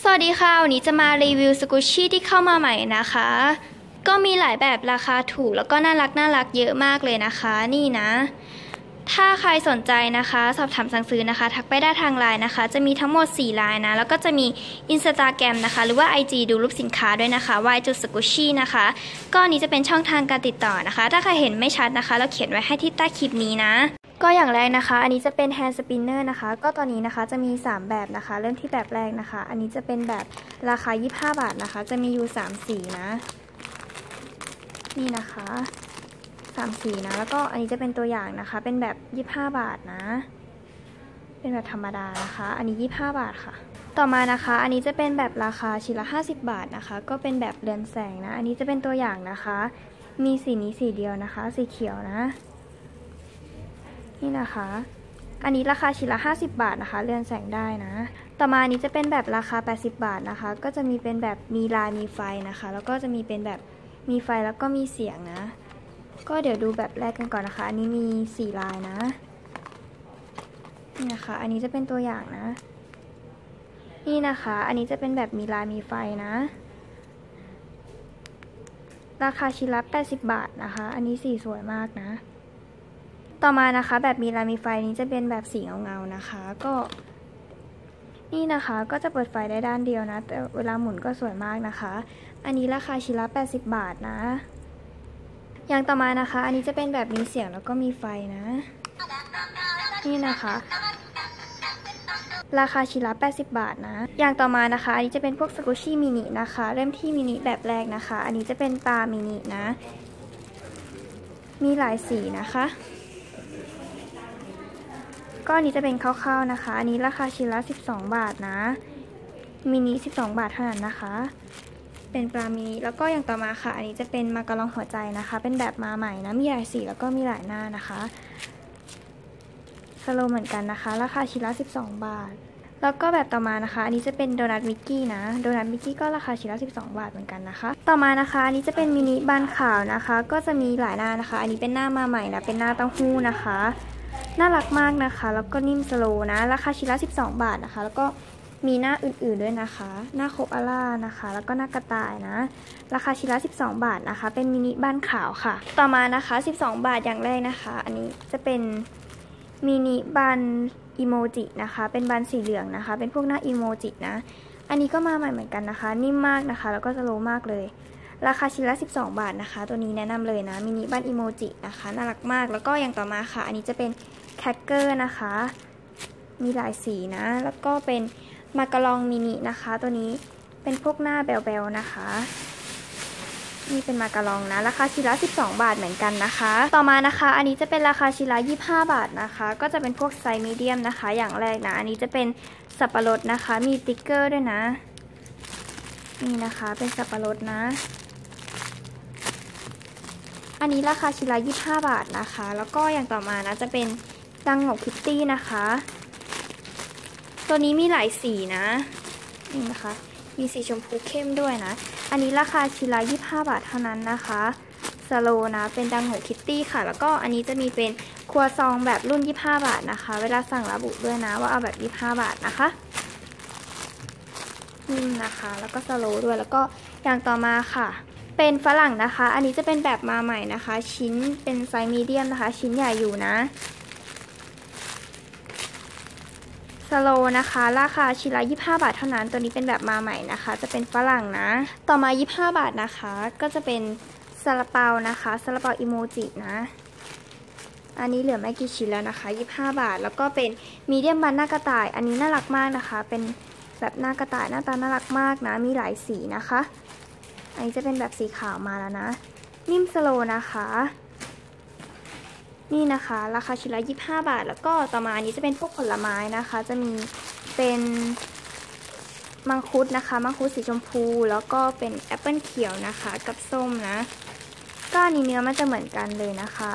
สวัสดีค่ะ วันนี้จะมารีวิวสกูชี่ที่เข้ามาใหม่นะคะ ก็มีหลายแบบราคาถูกแล้วก็น่ารักน่ารักเยอะมากเลยนะคะ นี่นะ ถ้าใครสนใจนะคะ สอบถามสั่งซื้อนะคะ ทักไปได้ทางไลน์นะคะ จะมีทั้งหมด4ไลน์นะ แล้วก็จะมี Instagram นะคะ หรือว่า IG ดูรูปสินค้าด้วยนะคะ y จุดสกุชี่นะคะ ก็อันนี้จะเป็นช่องทางการติดต่อนะคะ ถ้าใครเห็นไม่ชัดนะคะ เราเขียนไว้ให้ที่ใต้คลิปนี้นะ ก็อย่างแรกนะคะ อันนี้จะเป็น hand spinner นะคะ ก็ตอนนี้นะคะจะมี 3 แบบนะคะ เริ่มที่แบบแรกนะคะ อันนี้จะเป็นแบบราคา 25 บาทนะคะ จะมีอยู่ 3 สีนะ นี่นะคะสามสีนะ แล้วก็อันนี้จะเป็นตัวอย่างนะคะ เป็นแบบ 25 บาทนะ เป็นแบบธรรมดานะคะ อันนี้ 25 บาทค่ะ ต่อมานะคะ อันนี้จะเป็นแบบราคาชิ้นละ 50 บาทนะคะ ก็เป็นแบบเรือนแสงนะ อันนี้จะเป็นตัวอย่างนะคะ มีสีนี้สีเดียวนะคะ สีเขียวนะ นี่นะคะ อันนี้ราคาชิ้นละ 50 บาทนะคะ เรือนแสงได้นะ ต่อมาอันนี้จะเป็นแบบราคา 80 บาทนะคะ ก็จะมีเป็นแบบมีลายมีไฟนะคะ แล้วก็จะมีเป็นแบบมีไฟแล้วก็มีเสียงนะ ก็เดี๋ยวดูแบบแรกกันก่อนนะคะ อันนี้มีสี่ลายนะ นี่นะคะ อันนี้จะเป็นตัวอย่างนะ นี่นะคะ อันนี้จะเป็นแบบมีลายมีไฟนะ ราคาชิ้นละ 80 บาทนะคะ อันนี้สีสวยมากนะ ต่อมานะคะแบบมีลายมีไฟนี้จะเป็นแบบสีเงาๆนะคะ ก็ นี่นะคะก็จะเปิดไฟได้ด้านเดียวนะ แต่เวลาหมุนก็สวยมากนะคะ อันนี้ราคาชิ้นละ 80 บาทนะ อย่างต่อมานะคะ อันนี้จะเป็นแบบมีเสียงแล้วก็มีไฟนะ นี่นะคะ ราคาชิ้นละ80 บาทนะ อย่างต่อมานะคะ อันนี้จะเป็นพวกสกูชี่มินินะคะ เริ่มที่มินิแบบแรกนะคะ อันนี้จะเป็นปลามินินะ มีหลายสีนะคะ ก็อันนี้จะเป็นคร่าวๆนะคะ อันนี้ราคาชิ้นละ 12 บาทนะ มินิ 12 บาทเท่านั้นนะคะ เป็นปลามินิแล้วก็อย่างต่อมาค่ะ อันนี้จะเป็นมาการองหัวใจนะคะ เป็นแบบมาใหม่นะ มีหลายสีแล้วก็มีหลายหน้านะคะสโลเหมือนกันนะคะ ราคาชิ้นละ 12 บาท แล้วก็แบบต่อมานะคะ อันนี้จะเป็นโดนัทมิกกี้นะ โดนัทมิกกี้ก็ราคาชิ้นละ 12 บาทเหมือนกันนะคะ ต่อมานะคะ อันนี้จะเป็นมินิบานขาวนะคะ ก็จะมีหลายหน้านะคะ อันนี้เป็นหน้ามาใหม่นะ เป็นหน้าเต้าหู้นะคะ น่ารักมากนะคะ แล้วก็นิ่มสโลนะ ราคาชิ้นละ 12 บาทนะคะ แล้วก็มีหน้าอื่นๆด้วยนะคะ หน้าโคอาล่านะคะ แล้วก็หน้ากระต่ายนะ ราคาชิ้นละ 12 บาทนะคะ เป็นมินิบ้านขาวค่ะ ต่อมานะคะ 12 บาทอย่างแรกนะคะ อันนี้จะเป็นมินิบันอีโมจินะคะ เป็นบันสีเหลืองนะคะ เป็นพวกหน้าอีโมจินะ อันนี้ก็มาใหม่เหมือนกันนะคะ นิ่มมากนะคะ แล้วก็สโลมากเลย ราคาชิ้นละ 12 บาทนะคะ ตัวนี้แนะนำเลยนะ มินิบันอีโมจินะคะ น่ารักมาก แล้วก็อย่างต่อมาค่ะ อันนี้จะเป็นแคคเกอร์นะคะ มีหลายสีนะ แล้วก็เป็นมาการองมินินะคะ ตัวนี้เป็นพวกหน้าแบลๆนะคะนี่เป็นมาการองนะ ราคาชิ้นละ 12 บาทเหมือนกันนะคะ ต่อมานะคะ อันนี้จะเป็นราคาชิ้นละ 25 บาทนะคะ ก็จะเป็นพวกไซส์มีเดียมนะคะ อย่างแรกนะ อันนี้จะเป็นสับปะรดนะคะ มีติ๊กเกอร์ด้วยนะ นี่นะคะ เป็นสับปะรดนะ อันนี้ราคาชิ้นละ25 บาทนะคะ แล้วก็อย่างต่อมานะจะเป็นดังหงคิตตี้นะคะ ตัวนี้มีหลายสีนะนี่นะคะ มีสีชมพูเข้มด้วยนะ อันนี้ราคาชิ้นละ25 บาทเท่านั้นนะคะสโลนะเป็นดังหงคิตตี้ค่ะ แล้วก็อันนี้จะมีเป็นครัวซองแบบรุ่น 25 บาทนะคะ เวลาสั่งระบุด้วยนะว่าเอาแบบ 25 บาทนะคะนี่นะคะ แล้วก็สโลด้วย แล้วก็อย่างต่อมาค่ะ เป็นฝรั่งนะคะ อันนี้จะเป็นแบบมาใหม่นะคะ ชิ้นเป็นไซส์มีเดียมนะคะ ชิ้นใหญ่อยู่นะสโลนะคะ ราคาชิ้นละ25 บาทเท่านั้น ตัวนี้เป็นแบบมาใหม่นะคะ จะเป็นฝรั่งนะ ต่อมา 25 บาทนะคะ ก็จะเป็นซาลาเปานะคะซาลาเปาอิโมจินะ อันนี้เหลือไม่กี่ชิ้นแล้วนะคะ 25 บาท แล้วก็เป็นมีเดียมบันหน้ากระต่าย อันนี้น่ารักมากนะคะ เป็นแบบหน้ากระต่ายหน้าตาน่ารักมากนะ มีหลายสีนะคะ อันนี้จะเป็นแบบสีขาวมาแล้วนะ นิ่มสโลนะคะ นี่นะคะ ราคาชิ้นละ25 บาท แล้วก็ต่อมาอันนี้จะเป็นพวกผลไม้นะคะ จะมีเป็นมังคุดนะคะ มังคุดสีชมพู แล้วก็เป็นแอปเปิลเขียวนะคะ กับส้มนะ ก็อันนี้เนื้อมันจะเหมือนกันเลยนะคะ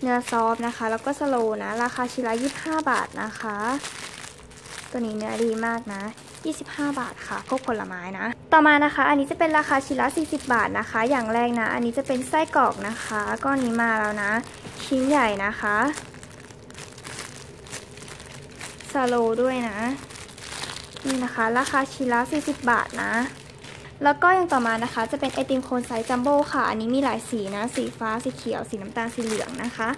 เนื้อซอฟนะคะ แล้วก็สโลนะ ราคาชิ้นละ25 บาทนะคะ ตัวนี้เนื้อดีมากนะ 25 บาทค่ะพวกผลไม้นะ ต่อมานะคะ อันนี้จะเป็นราคาชิ้นละ 40 บาทนะคะ อย่างแรกนะ อันนี้จะเป็นไส้กรอกนะคะก้อนนี้มาแล้วนะ ชิ้นใหญ่นะคะสโลด้วยนะ นี่นะคะ ราคาชิ้นละ 40 บาทนะแล้วก็อย่างต่อมานะคะจะเป็นไอติมโคนไซส์จัมโบ้ค่ะ อันนี้มีหลายสีนะ สีฟ้า สีเขียว สีน้ำตาล สีเหลืองนะคะ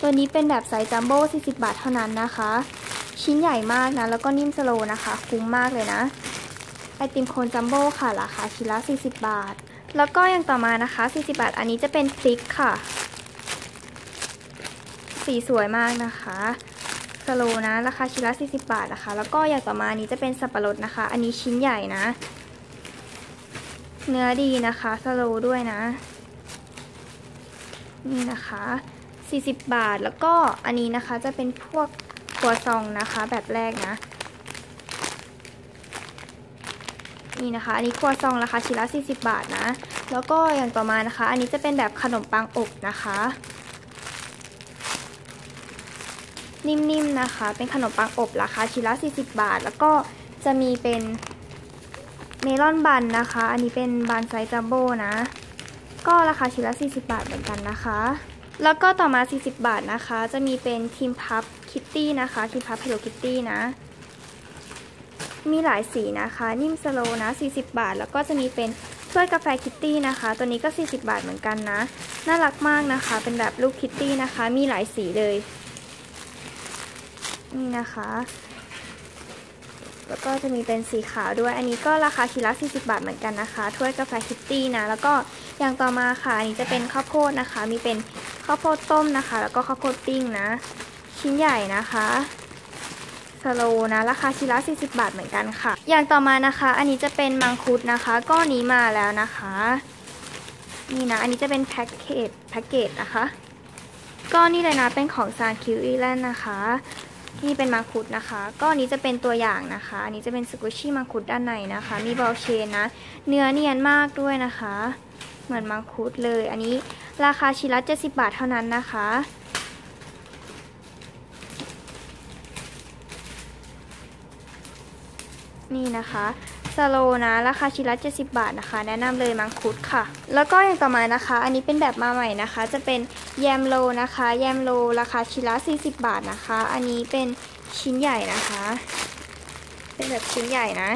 ตัวนี้เป็นแบบไซส์จัมโบ้40 บาทเท่านั้นนะคะ ชิ้นใหญ่มากนะ แล้วก็นิ่มสโลนะคะ คุ้มมากเลยนะ ไอติมโคนจัมโบ้ค่ะ ราคาชิ้นละ 40 บาท แล้วก็อย่างต่อมานะคะ 40 บาท อันนี้จะเป็นพริกค่ะ สีสวยมากนะคะสโลนะ ราคาชิ้นละ 40 บาทนะคะ แล้วก็อย่างต่อมาอันี้จะเป็นสับปะรดนะคะ อันนี้ชิ้นใหญ่นะ เนื้อดีนะคะสโลด้วยนะ นี่นะคะ 40 บาท แล้วก็อันนี้นะคะจะเป็นพวก ครัวซองนะคะแบบแรกนะ นี่นะคะ อันนี้ครัวซองราคาชิ้นละ 40 บาทนะ แล้วก็อย่างต่อมานะคะ อันนี้จะเป็นแบบขนมปังอบนะคะ นิ่มๆนะคะ เป็นขนมปังอบราคาชิ้นละ 40 บาท แล้วก็จะมีเป็นเมลอนบันนะคะ อันนี้เป็นบันไซส์จัมโบ้นะ ก็ราคาชิ้นละ 40 บาทเหมือนกันนะคะ แล้วก็ต่อมา 40 บาทนะคะ จะมีเป็นทีมพับคิตตี้นะคะทีมพับ Hello Kitty นะ มีหลายสีนะคะ นิ่มสโลนะ 40 บาท แล้วก็จะมีเป็นถ้วยกาแฟคิตตี้นะคะ ตัวนี้ก็ 40 บาทเหมือนกันนะ น่ารักมากนะคะ เป็นแบบลูกคิตตี้นะคะ มีหลายสีเลย นี่นะคะ แล้วก็จะมีเป็นสีขาวด้วย อันนี้ก็ราคาชิ้นละ 40 บาทเหมือนกันนะคะ ถ้วยกาแฟคิตตี้นะ แล้วก็อย่างต่อมาค่ะ อันนี้จะเป็นข้าวโพดนะคะ มีเป็น ข้าวโพดต้มนะคะ แล้วก็ข้าวโพดปิ้งนะ ชิ้นใหญ่นะคะสโลนะราคาชิ้นละ40 บาทเหมือนกันค่ะ อย่างต่อมานะคะ อันนี้จะเป็นมังคุดนะคะก้อนนี้มาแล้วนะคะ นี่นะ อันนี้จะเป็นแพ็กเกจแพ็กเกจนะคะก้อนนี้เลยนะเป็นของซานคิวอีแลนด์นะคะนี่เป็นมังคุดนะคะก็อันนี้จะเป็นตัวอย่างนะคะ อันนี้จะเป็นสกุชชี่มังคุดด้านในนะคะ มีบอลเชนนะ เนื้อเนียนมากด้วยนะคะ เหมือนมังคุดเลย อันนี้ ราคาชิ้นละ70 บาทเท่านั้นนะคะ นี่นะคะสโลนะราคาชิ้นละ70 บาทนะคะ แนะนำเลยมังคุดค่ะ แล้วก็อย่างต่อมานะคะ อันนี้เป็นแบบมาใหม่นะคะ จะเป็นแยมโลนะคะ แยมโลราคาชิ้นละ40 บาทนะคะ อันนี้เป็นชิ้นใหญ่นะคะ เป็นแบบชิ้นใหญ่นะ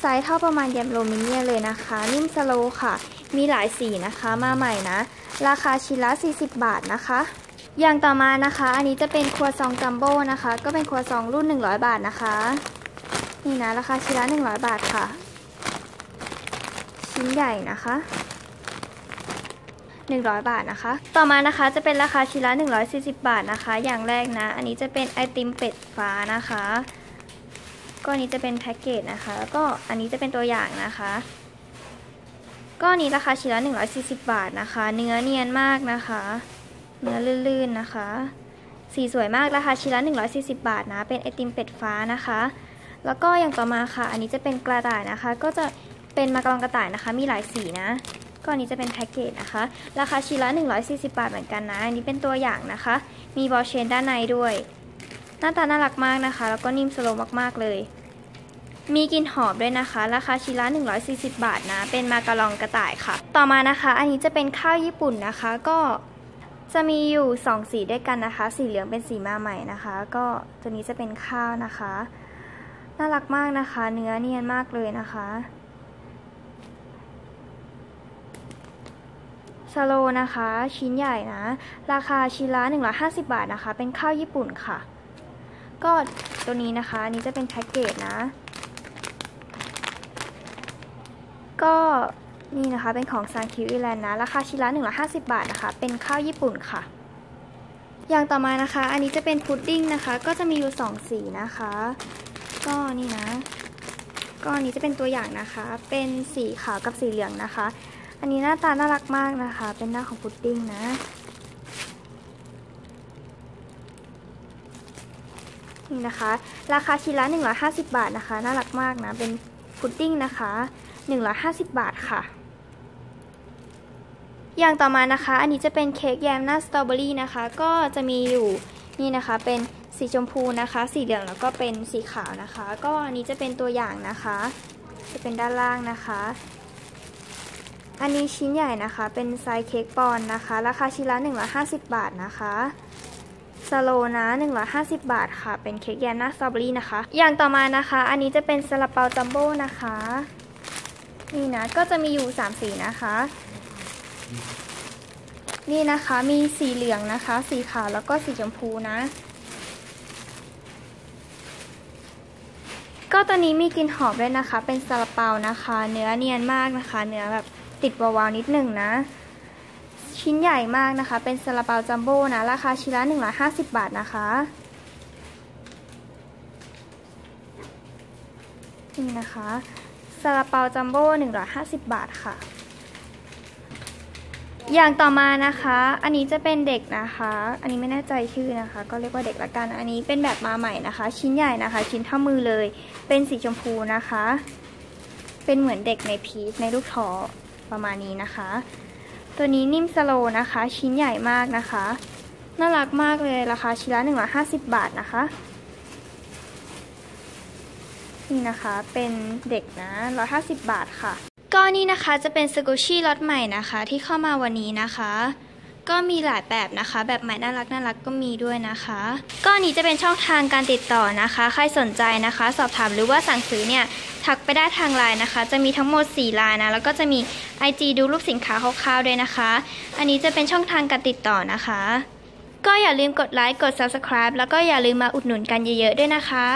ไซส์เท่าประมาณแยมโลมิเนียเลยนะคะ นิ่มสโลค่ะ มีหลายสีนะคะมาใหม่นะ ราคาชิ้นละ 40 บาทนะคะ อย่างต่อมานะคะ อันนี้จะเป็นครัวซองจัมโบ้นะคะ ก็เป็นครัวซองรุ่น 100 บาทนะคะ นี่นะราคาชิ้นละ 100 บาทค่ะ ชิ้นใหญ่นะคะ100 บาทนะคะ ต่อมานะคะจะเป็นราคาชิ้นละ140 บาทนะคะ อย่างแรกนะ อันนี้จะเป็นไอติมเป็ดฟ้านะคะ ก็อันนี้จะเป็นแพ็กเกจนะคะ แล้วก็อันนี้จะเป็นตัวอย่างนะคะก็อันนี้ราคาชิ้นละ140 บาทนะคะ เนื้อเนียนมากนะคะ เนื้อลื่นๆนะคะ สีสวยมากราคาชิ้นละ140 บาทนะ เป็นไอติมเป็ดฟ้านะคะ แล้วก็อย่างต่อมาค่ะ อันนี้จะเป็นกระต่ายนะคะ ก็จะเป็นมากรองกระต่ายนะคะ มีหลายสีนะก็อันนี้จะเป็นแพ็กเกจนะคะ ราคาชิ้นละ140 บาทเหมือนกันนะ อันนี้เป็นตัวอย่างนะคะ มีบอลเชนด้านในด้วย หน้าตาน่ารักมากนะคะ แล้วก็นิ่มสโลมากๆเลย มีกลิ่นหอมด้วยนะคะ ราคาชิ้นละ 140 บาทนะ เป็นมากระลองกระต่ายค่ะ ต่อมานะคะ อันนี้จะเป็นข้าวญี่ปุ่นนะคะ ก็จะมีอยู่ 2 สีด้วยกันนะคะ สีเหลืองเป็นสีมาใหม่นะคะ ก็ตัวนี้จะเป็นข้าวนะคะ น่ารักมากนะคะ เนื้อเนียนมากเลยนะคะสโลนะคะ ชิ้นใหญ่นะ ราคาชิ้นละ150 บาทนะคะ เป็นข้าวญี่ปุ่นค่ะ ก็ตัวนี้นะคะอันนี้จะเป็นแพ็กเกจนะ ก็นี่นะคะเป็นของซานคิวอีแลนด์นะ ราคาชิ้นละ150 บาทนะคะ เป็นข้าวญี่ปุ่นค่ะ อย่างต่อมานะคะ อันนี้จะเป็นพุดดิ้งนะคะ ก็จะมีอยู่ 2 สีนะคะ ก็นี่นะ ก็อันนี้จะเป็นตัวอย่างนะคะ เป็นสีขาวกับสีเหลืองนะคะ อันนี้หน้าตาน่ารักมากนะคะ เป็นหน้าของพุดดิ้งนะ นี่นะคะ ราคาชิ้นละ 150 บาทนะคะ น่ารักมากนะ เป็นพุดดิ้งนะคะ 150 บาทค่ะ อย่างต่อมานะคะ อันนี้จะเป็นเค้กแยมหน้าสตรอเบอรี่นะคะ ก็จะมีอยู่นี่นะคะ เป็นสีชมพูนะคะ สีเหลืองแล้วก็เป็นสีขาวนะคะ ก็อันนี้จะเป็นตัวอย่างนะคะ จะเป็นด้านล่างนะคะ อันนี้ชิ้นใหญ่นะคะ เป็นไซส์เค้กปอนนะคะ ราคาชิ้นละ 150 บาทนะคะ สโลนะ150 บาทค่ะ เป็นเค้กแยมหน้าสตรอเบอรี่นะคะ อย่างต่อมานะคะ อันนี้จะเป็นซาลาเปาจัมโบ้นะคะ นี่นะ ก็จะมีอยู่ 3 สีนะคะ นี่นะคะ มีสีเหลืองนะคะ สีขาว แล้วก็สีชมพูนะ ก็ตัวนี้มีกลิ่นหอมด้วยนะคะ เป็นซาลาเปานะคะ เนื้อเนียนมากนะคะ เนื้อแบบติดวาวๆนิดหนึ่งนะ ชิ้นใหญ่มากนะคะ เป็นซาลาเปาจัมโบ้นะ ราคาชิ้นละ150 บาทนะคะ นี่นะคะซาลาเปาจัมโบ้150 บาทค่ะ อย่างต่อมานะคะ อันนี้จะเป็นเด็กนะคะ อันนี้ไม่แน่ใจชื่อนะคะ ก็เรียกว่าเด็กละกัน อันนี้เป็นแบบมาใหม่นะคะ ชิ้นใหญ่นะคะ ชิ้นเท่ามือเลย เป็นสีชมพูนะคะ เป็นเหมือนเด็กในพีชในลูกท้อประมาณนี้นะคะ ตัวนี้นิ่มสโลนะคะ ชิ้นใหญ่มากนะคะ น่ารักมากเลยราคาชิ้นละ150 บาทนะคะ นี่นะคะเป็นเด็กนะ 150 บาทค่ะ ก็นี่นะคะจะเป็นสกูชี่ล็อตใหม่นะคะ ที่เข้ามาวันนี้นะคะ ก็มีหลายแบบนะคะ แบบใหม่น่ารักน่ารักก็มีด้วยนะคะก็นี้จะเป็นช่องทางการติดต่อนะคะ ใครสนใจนะคะ สอบถามหรือว่าสั่งซื้อเนี่ยทักไปได้ทางไลน์นะคะ จะมีทั้งหมด4ไลน์นะ แล้วก็จะมี IG ดูรูปสินค้าคร่าวๆด้วยนะคะ อันนี้จะเป็นช่องทางการติดต่อนะคะ ก็อย่าลืมกดไลค์กด Subscribe แล้วก็อย่าลืมมาอุดหนุนกันเยอะๆด้วยนะคะ